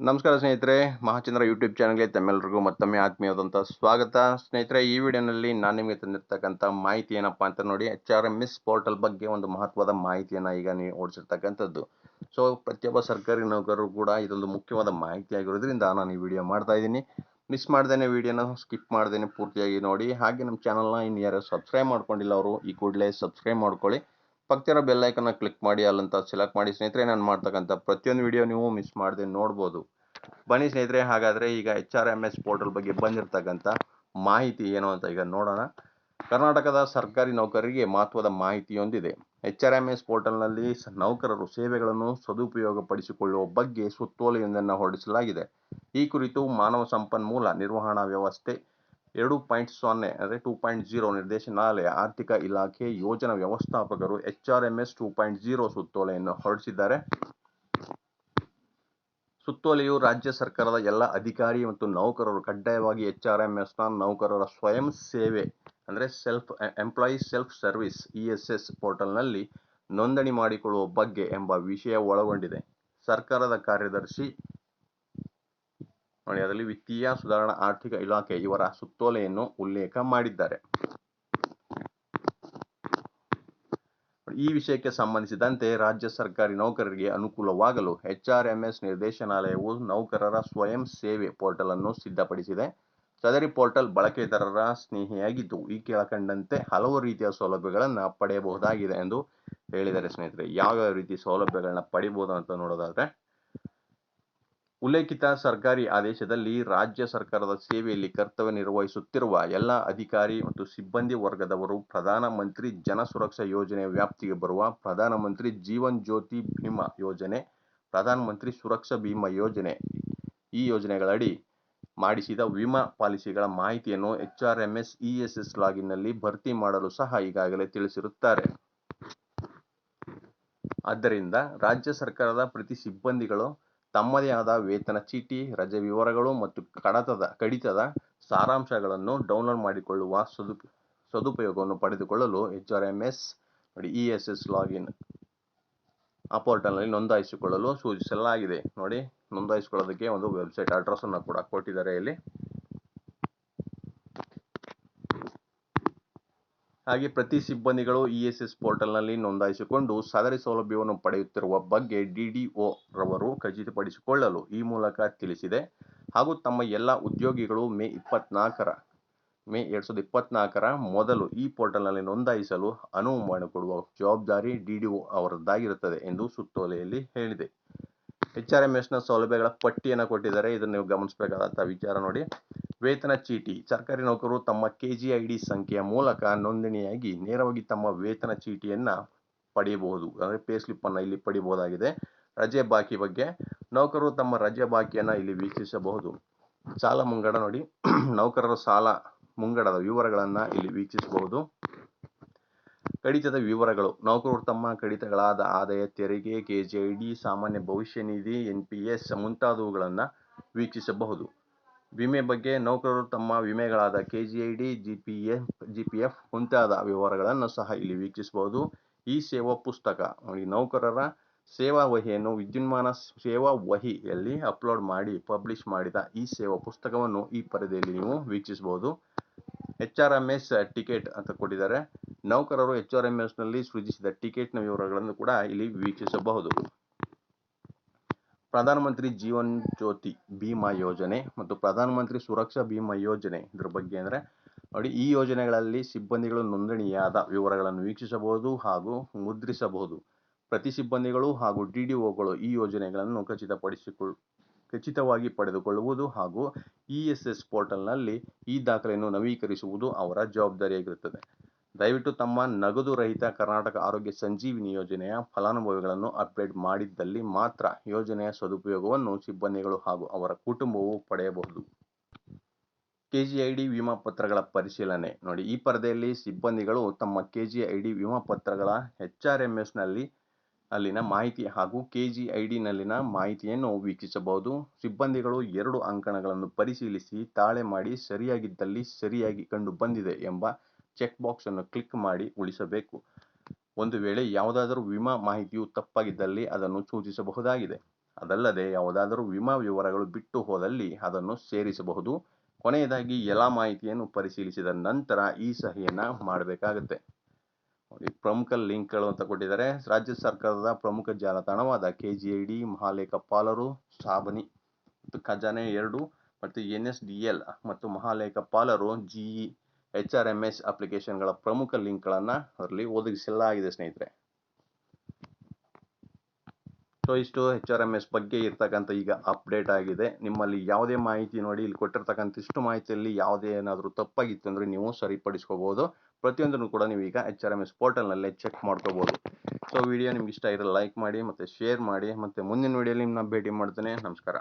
ನಮಸ್ಕಾರ ಸ್ನೇಹಿತರೆ, ಮಹಾಚಂದ್ರ ಯೂಟ್ಯೂಬ್ ಚಾನಲ್ಗೆ ತಮ್ಮೆಲ್ಲರಿಗೂ ಮತ್ತೊಮ್ಮೆ ಆತ್ಮೀಯವಾದಂಥ ಸ್ವಾಗತ. ಸ್ನೇಹಿತರೆ, ಈ ವಿಡಿಯೋನಲ್ಲಿ ನಾನು ನಿಮಗೆ ತಂದಿರ್ತಕ್ಕಂಥ ಮಾಹಿತಿ ಏನಪ್ಪ ಅಂತ ನೋಡಿ H R M S portal ಬಗ್ಗೆ ಒಂದು ಮಹತ್ವದ ಮಾಹಿತಿಯನ್ನು ಈಗ ನೀವು ಓಡಿಸಿರ್ತಕ್ಕಂಥದ್ದು. ಸೊ ಪ್ರತಿಯೊಬ್ಬ ಸರ್ಕಾರಿ ನೌಕರರು ಕೂಡ ಇದೊಂದು ಮುಖ್ಯವಾದ ಮಾಹಿತಿ ಆಗಿರೋದ್ರಿಂದ ನಾನು ಈ ವಿಡಿಯೋ ಮಾಡ್ತಾ ಇದ್ದೀನಿ. ಮಿಸ್ ಮಾಡ್ದೇನೆ ವಿಡಿಯೋನ ಸ್ಕಿಪ್ ಮಾಡ್ದೇನೆ ಪೂರ್ತಿಯಾಗಿ ನೋಡಿ. ಹಾಗೆ ನಮ್ಮ ಚಾನಲ್ನ ಇನ್ನು ಯಾರು ಸಬ್ಸ್ಕ್ರೈಬ್ ಮಾಡ್ಕೊಂಡಿಲ್ಲ ಅವರು, ಈ ಕೂಡಲೇ ಸಬ್ಸ್ಕ್ರೈಬ್ ಮಾಡ್ಕೊಳ್ಳಿ. ಪಕ್ಕದಿರೋ ಬೆಲ್ ಐಕನ್ನ ಕ್ಲಿಕ್ ಮಾಡಿ, ಅಲ್ಲಂತ ಸೆಲೆಕ್ಟ್ ಮಾಡಿ, ಸ್ನೇಹಿತರೆ ನಾನು ಮಾಡ್ತಕ್ಕಂಥ ಪ್ರತಿಯೊಂದು ವಿಡಿಯೋ ನೀವು ಮಿಸ್ ಮಾಡದೆ ನೋಡ್ಬೋದು. ಬನ್ನಿ ಸ್ನೇಹಿತರೆ, ಹಾಗಾದರೆ ಈಗ H R M S portal ಬಗ್ಗೆ ಬಂದಿರತಕ್ಕಂಥ ಮಾಹಿತಿ ಏನು ಅಂತ ಈಗ ನೋಡೋಣ. ಕರ್ನಾಟಕದ ಸರ್ಕಾರಿ ನೌಕರರಿಗೆ ಮಹತ್ವದ ಮಾಹಿತಿಯೊಂದಿದೆ. ಎಚ್ ಆರ್ ಎಂ ಎಸ್ ಪೋರ್ಟಲ್ನಲ್ಲಿ ನೌಕರರು ಸೇವೆಗಳನ್ನು ಸದುಪಯೋಗಪಡಿಸಿಕೊಳ್ಳುವ ಬಗ್ಗೆ ಸುತ್ತೋಲೆಯೊಂದನ್ನು ಹೊರಡಿಸಲಾಗಿದೆ. ಈ ಕುರಿತು ಮಾನವ ಸಂಪನ್ಮೂಲ ನಿರ್ವಹಣಾ ವ್ಯವಸ್ಥೆ ಎರಡು ಪಾಯಿಂಟ್ ಸೊನ್ನೆ ಅಂದರೆ ಟೂ ಪಾಯಿಂಟ್ ಜೀರೋ ನಿರ್ದೇಶನಾಲಯ, ಆರ್ಥಿಕ ಇಲಾಖೆ, ಯೋಜನಾ ವ್ಯವಸ್ಥಾಪಕರು H R M S two point zero ಸುತ್ತೋಲೆಯನ್ನು ಹೊರಡಿಸಿದ್ದಾರೆ. ಸುತ್ತೋಲೆಯು ರಾಜ್ಯ ಸರ್ಕಾರದ ಎಲ್ಲ ಅಧಿಕಾರಿ ಮತ್ತು ನೌಕರರು ಕಡ್ಡಾಯವಾಗಿ ಎಚ್ ಆರ್ ಎಂ ಎಸ್ನ ನೌಕರರ ಸ್ವಯಂ ಸೇವೆ ಅಂದರೆ self employee self service E S S ಪೋರ್ಟಲ್ನಲ್ಲಿ ನೋಂದಣಿ ಮಾಡಿಕೊಳ್ಳುವ ಬಗ್ಗೆ ಎಂಬ ವಿಷಯ ಒಳಗೊಂಡಿದೆ. ಸರ್ಕಾರದ ಕಾರ್ಯದರ್ಶಿ ನೋಡಿ ಅದರಲ್ಲಿ ವಿತ್ತೀಯ ಸುಧಾರಣಾ ಆರ್ಥಿಕ ಇಲಾಖೆ ಇವರ ಸುತ್ತೋಲೆಯನ್ನು ಉಲ್ಲೇಖ ಮಾಡಿದ್ದಾರೆ. ಈ ವಿಷಯಕ್ಕೆ ಸಂಬಂಧಿಸಿದಂತೆ ರಾಜ್ಯ ಸರ್ಕಾರಿ ನೌಕರರಿಗೆ ಅನುಕೂಲವಾಗಲು ಎಚ್ಆರ್ಎಂಎಸ್ ನಿರ್ದೇಶನಾಲಯವು ನೌಕರರ ಸ್ವಯಂ ಸೇವೆ ಪೋರ್ಟಲ್ ಅನ್ನು ಸಿದ್ಧಪಡಿಸಿದೆ. ಸದರಿ ಪೋರ್ಟಲ್ ಬಳಕೆದಾರರ ಸ್ನೇಹಿಯಾಗಿದ್ದು, ಈ ಕೆಳಕಂಡಂತೆ ಹಲವು ರೀತಿಯ ಸೌಲಭ್ಯಗಳನ್ನು ಪಡೆಯಬಹುದಾಗಿದೆ ಎಂದು ಹೇಳಿದರೆ ಸ್ನೇಹಿತರೆ. ಯಾವ ರೀತಿ ಸೌಲಭ್ಯಗಳನ್ನ ಪಡಿಬಹುದು ಅಂತ ನೋಡೋದಾದ್ರೆ ಉಲ್ಲೇಖಿತ ಸರ್ಕಾರಿ ಆದೇಶದಲ್ಲಿ ರಾಜ್ಯ ಸರ್ಕಾರದ ಸೇವೆಯಲ್ಲಿ ಕರ್ತವ್ಯ ನಿರ್ವಹಿಸುತ್ತಿರುವ ಎಲ್ಲ ಅಧಿಕಾರಿ ಮತ್ತು ಸಿಬ್ಬಂದಿ ವರ್ಗದವರು ಪ್ರಧಾನಮಂತ್ರಿ ಜನ ಸುರಕ್ಷಾ ಯೋಜನೆಯ ವ್ಯಾಪ್ತಿಗೆ ಬರುವ ಪ್ರಧಾನಮಂತ್ರಿ ಜೀವನ್ ಜ್ಯೋತಿ ಭೀಮಾ ಯೋಜನೆ ಪ್ರಧಾನಮಂತ್ರಿ ಸುರಕ್ಷಾ ಭೀಮಾ ಯೋಜನೆ ಈ ಯೋಜನೆಗಳಡಿ ಮಾಡಿಸಿದ ವಿಮಾ ಪಾಲಿಸಿಗಳ ಮಾಹಿತಿಯನ್ನು H R M S E S S ಲಾಗಿನ್ನಲ್ಲಿ ಭರ್ತಿ ಮಾಡಲು ಸಹ ಈಗಾಗಲೇ ತಿಳಿಸಿರುತ್ತಾರೆ. ಆದ್ದರಿಂದ ರಾಜ್ಯ ಸರ್ಕಾರದ ಪ್ರತಿ ಸಿಬ್ಬಂದಿಗಳು ತಮ್ಮದೇ ಆದ ವೇತನ, ಚೀಟಿ, ರಜೆ ವಿವರಗಳು ಮತ್ತು ಕಡತದ, ಕಡಿತದ ಸಾರಾಂಶಗಳನ್ನು ಡೌನ್ಲೋಡ್ ಮಾಡಿಕೊಳ್ಳುವ ಸದುಪ, ಸದುಪಯೋಗವನ್ನು ಪಡೆದುಕೊಳ್ಳಲು ಎಚ್ ಆರ್ ಎಂ ಎಸ್, ನೋಡಿ, ಇ ಎಸ್ ಎಸ್ ಲಾಗಿನ್ ಆ ಪೋರ್ಟಲ್ನಲ್ಲಿ ನೋಂದಾಯಿಸಿಕೊಳ್ಳಲು ಸೂಚಿಸಲಾಗಿದೆ. ನೋಡಿ, ನೋಂದಾಯಿಸಿಕೊಳ್ಳೋದಕ್ಕೆ ಒಂದು ವೆಬ್ಸೈಟ್ ಅಡ್ರೆಸ್ಸನ್ನು ಕೂಡ ಕೊಟ್ಟಿದ್ದಾರೆ ಇಲ್ಲಿ. ಹಾಗೆ ಪ್ರತಿ ಸಿಬ್ಬಂದಿಗಳು ಇಎಸ್ಎಸ್ ಎಸ್ ಎಸ್ ಪೋರ್ಟಲ್ನಲ್ಲಿ ನೋಂದಾಯಿಸಿಕೊಂಡು ಸದರಿ ಸೌಲಭ್ಯವನ್ನು ಪಡೆಯುತ್ತಿರುವ ಬಗ್ಗೆ ಡಿಡಿಒ ರವರು ಖಚಿತಪಡಿಸಿಕೊಳ್ಳಲು ಈ ಮೂಲಕ ತಿಳಿಸಿದೆ. ಹಾಗೂ ತಮ್ಮ ಎಲ್ಲ ಉದ್ಯೋಗಿಗಳು ಮೇ ಇಪ್ಪತ್ನಾಲ್ಕರ, ಮೇ ಎರಡು ಸಾವಿರದ ಇಪ್ಪತ್ನಾಲ್ಕರ ಮೊದಲು ಈ ಪೋರ್ಟಲ್ನಲ್ಲಿ ನೋಂದಾಯಿಸಲು ಅನುವು ಮಾಡಿಕೊಡುವ ಜವಾಬ್ದಾರಿ ಡಿಡಿಒ ಅವರದ್ದಾಗಿರುತ್ತದೆ ಎಂದು ಸುತ್ತೋಲೆಯಲ್ಲಿ ಹೇಳಿದೆ. ಎಚ್ ಆರ್ ಎಂ ಎಸ್ನ ಸೌಲಭ್ಯಗಳ ಪಟ್ಟಿಯನ್ನು ಕೊಟ್ಟಿದ್ದಾರೆ. ಇದನ್ನು ನೀವು ಗಮನಿಸಬೇಕಾದಂಥ ವಿಚಾರ ನೋಡಿ. ವೇತನ ಚೀಟಿ. ಸರ್ಕಾರಿ ನೌಕರರು ತಮ್ಮ ಕೆ ಜಿ ಐ ಡಿ ಸಂಖ್ಯೆಯ ಮೂಲಕ ನೋಂದಣಿಯಾಗಿ ನೇರವಾಗಿ ತಮ್ಮ ವೇತನ ಚೀಟಿಯನ್ನು ಪಡೆಯಬಹುದು. ಅಂದರೆ ಪೇ ಸ್ಲಿಪ್ ಅನ್ನ ಇಲ್ಲಿ ಪಡೆಯಬಹುದಾಗಿದೆ. ರಜೆ ಬಾಕಿ ಬಗ್ಗೆ ನೌಕರರು ತಮ್ಮ ರಜೆ ಬಾಕಿಯನ್ನು ಇಲ್ಲಿ ವೀಕ್ಷಿಸಬಹುದು. ಸಾಲ ಮುಂಗಡ ನೋಡಿ. ನೌಕರರ ಸಾಲ ಮುಂಗಡದ ವಿವರಗಳನ್ನು ಇಲ್ಲಿ ವೀಕ್ಷಿಸಬಹುದು. ಕಡಿತದ ವಿವರಗಳು. ನೌಕರರು ತಮ್ಮ ಕಡಿತಗಳಾದ ಆದಾಯ, ತೆರಿಗೆ, ಕೆಜಿಐಡಿ, ಸಾಮಾನ್ಯ ಭವಿಷ್ಯ ನಿಧಿ ಎನ್ ಪಿ ಎಸ್ ಮುಂತಾದವುಗಳನ್ನು ವೀಕ್ಷಿಸಬಹುದು. ವಿಮೆ ಬಗ್ಗೆ ನೌಕರರು ತಮ್ಮ ವಿಮೆಗಳಾದ KGID G P F G P F ಮುಂತಾದ ವಿವರಗಳನ್ನು ಸಹ ಇಲ್ಲಿ ವೀಕ್ಷಿಸಬಹುದು. ಈ ಸೇವಾ ಪುಸ್ತಕ ನೋಡಿ, ನೌಕರರ ಸೇವಾ ವಹಿಯನ್ನು ವಿದ್ಯುನ್ಮಾನ ಸೇವಾ ವಹಿಯಲ್ಲಿ ಅಪ್ಲೋಡ್ ಮಾಡಿ, ಪಬ್ಲಿಷ್ ಮಾಡಿದ ಈ ಸೇವಾ ಪುಸ್ತಕವನ್ನು ಈ ಪರದೆಯಲ್ಲಿ ನೀವು ವೀಕ್ಷಿಸಬಹುದು. H R M S ticket ಅಂತ ಕೊಟ್ಟಿದ್ದಾರೆ. ನೌಕರರು ಎಚ್ ಆರ್ ಎಂ ಎಸ್ನಲ್ಲಿ ಸೃಜಿಸಿದ ಟಿಕೆಟ್ನ ವಿವರಗಳನ್ನು ಕೂಡ ಇಲ್ಲಿ ವೀಕ್ಷಿಸಬಹುದು. ಪ್ರಧಾನಮಂತ್ರಿ ಜೀವನ್ ಜ್ಯೋತಿ ಭೀಮಾ ಯೋಜನೆ ಮತ್ತು ಪ್ರಧಾನಮಂತ್ರಿ ಸುರಕ್ಷಾ ಭೀಮಾ ಯೋಜನೆ ಇದ್ರ ಬಗ್ಗೆ ಅಂದ್ರೆ ನೋಡಿ, ಈ ಯೋಜನೆಗಳಲ್ಲಿ ಸಿಬ್ಬಂದಿಗಳು ನೋಂದಣಿಯಾದ ವಿವರಗಳನ್ನು ವೀಕ್ಷಿಸಬಹುದು ಹಾಗೂ ಮುದ್ರಿಸಬಹುದು. ಪ್ರತಿ ಸಿಬ್ಬಂದಿಗಳು ಹಾಗೂ ಡಿ ಡಿ ಒಗಳು ಈ ಯೋಜನೆಗಳನ್ನು ಖಚಿತಪಡಿಸಿಕೊಳ್ಳ ಖಚಿತವಾಗಿ ಪಡೆದುಕೊಳ್ಳುವುದು ಹಾಗೂ ಇ ಎಸ್ ಎಸ್ ಪೋರ್ಟಲ್ನಲ್ಲಿ ಈ ದಾಖಲೆಯನ್ನು ನವೀಕರಿಸುವುದು ಅವರ ಜವಾಬ್ದಾರಿಯಾಗಿರುತ್ತದೆ. ದಯವಿಟ್ಟು ತಮ್ಮ ನಗದು ರಹಿತ ಕರ್ನಾಟಕ ಆರೋಗ್ಯ ಸಂಜೀವಿನಿ ಯೋಜನೆಯ ಫಲಾನುಭವಿಗಳನ್ನು ಅಪ್ಡೇಟ್ ಮಾಡಿದ್ದಲ್ಲಿ ಮಾತ್ರ ಯೋಜನೆಯ ಸದುಪಯೋಗವನ್ನು ಸಿಬ್ಬಂದಿಗಳು ಹಾಗೂ ಅವರ ಕುಟುಂಬವು ಪಡೆಯಬಹುದು. ಕೆಜಿಐಡಿ ವಿಮಾ ಪತ್ರಗಳ ಪರಿಶೀಲನೆ ನೋಡಿ, ಈ ಪರದೆಯಲ್ಲಿ ಸಿಬ್ಬಂದಿಗಳು ತಮ್ಮ ಕೆಜಿಐಡಿ ವಿಮಾ ಪತ್ರಗಳ ಎಚ್ ಆರ್ ಎಂ ಎಸ್ನಲ್ಲಿ ಅಲ್ಲಿನ ಮಾಹಿತಿ ಹಾಗೂ ಕೆಜಿಐಡಿನಲ್ಲಿನ ಮಾಹಿತಿಯನ್ನು ವೀಕ್ಷಿಸಬಹುದು. ಸಿಬ್ಬಂದಿಗಳು ಎರಡು ಅಂಕಣಗಳನ್ನು ಪರಿಶೀಲಿಸಿ ತಾಳೆ ಮಾಡಿ ಸರಿಯಾಗಿದ್ದಲ್ಲಿ ಸರಿಯಾಗಿ ಕಂಡು ಬಂದಿದೆ ಎಂಬ ಚೆಕ್ ಬಾಕ್ಸ್ ಅನ್ನು ಕ್ಲಿಕ್ ಮಾಡಿ ಉಳಿಸಬೇಕು. ಒಂದು ವೇಳೆ ಯಾವುದಾದರೂ ವಿಮಾ ಮಾಹಿತಿಯು ತಪ್ಪಾಗಿದ್ದಲ್ಲಿ ಅದನ್ನು ಸೂಚಿಸಬಹುದಾಗಿದೆ. ಅದಲ್ಲದೆ ಯಾವುದಾದರೂ ವಿಮಾ ವಿವರಗಳು ಬಿಟ್ಟು ಹೋದಲ್ಲಿ ಅದನ್ನು ಸೇರಿಸಬಹುದು. ಕೊನೆಯದಾಗಿ ಎಲ್ಲ ಮಾಹಿತಿಯನ್ನು ಪರಿಶೀಲಿಸಿದ ನಂತರ ಈ ಸಹಿಯನ್ನು ಮಾಡಬೇಕಾಗುತ್ತೆ. ನೋಡಿ, ಪ್ರಮುಖ ಲಿಂಕ್ಗಳು ಅಂತ ಕೊಟ್ಟಿದ್ದಾರೆ. ರಾಜ್ಯ ಸರ್ಕಾರದ ಪ್ರಮುಖ ಜಾಲತಾಣವಾದ ಕೆ ಜಿ ಐ ಡಿ ಮಹಾಲೇಖಪಾಲರು ಸಾಬನಿ ಮತ್ತು ಖಜಾನೆ ಎರಡು ಮತ್ತು ಎನ್ ಎಸ್ ಡಿ ಎಲ್ ಮತ್ತು ಮಹಾಲೇಖಪಾಲರು G E H R M S ಅಪ್ಲಿಕೇಶನ್ಗಳ ಪ್ರಮುಖ ಲಿಂಕ್ಗಳನ್ನು ಅದರಲ್ಲಿ ಒದಗಿಸಲಾಗಿದೆ, ಸ್ನೇಹಿತರೆ. ಸೊ ಇಷ್ಟು ಎಚ್ ಆರ್ ಎಂ ಎಸ್ ಬಗ್ಗೆ ಇರ್ತಕ್ಕಂಥ ಈಗ ಅಪ್ಡೇಟ್ ಆಗಿದೆ. ನಿಮ್ಮಲ್ಲಿ ಯಾವುದೇ ಮಾಹಿತಿ ನೋಡಿ ಇಲ್ಲಿ ಕೊಟ್ಟಿರ್ತಕ್ಕಂಥ ಇಷ್ಟು ಮಾಹಿತಿಯಲ್ಲಿ ಯಾವುದೇ ಏನಾದರೂ ತಪ್ಪಾಗಿತ್ತು ಅಂದರೆ ನೀವು ಸರಿಪಡಿಸ್ಕೋಬೋದು. ಪ್ರತಿಯೊಂದನ್ನು ಕೂಡ ನೀವು ಈಗ ಎಚ್ ಆರ್ ಎಂ ಎಸ್ ಪೋರ್ಟಲ್ನಲ್ಲೇ ಚೆಕ್ ಮಾಡ್ಕೋಬೋದು. ಸೊ ವಿಡಿಯೋ ನಿಮ್ಗೆ ಇಷ್ಟ ಇರೋ ಲೈಕ್ ಮಾಡಿ ಮತ್ತು ಶೇರ್ ಮಾಡಿ. ಮತ್ತು ಮುಂದಿನ ವಿಡಿಯೋಲಿ ನಿಮ್ಮನ್ನ ಭೇಟಿ ಮಾಡ್ತೇನೆ. ನಮಸ್ಕಾರ.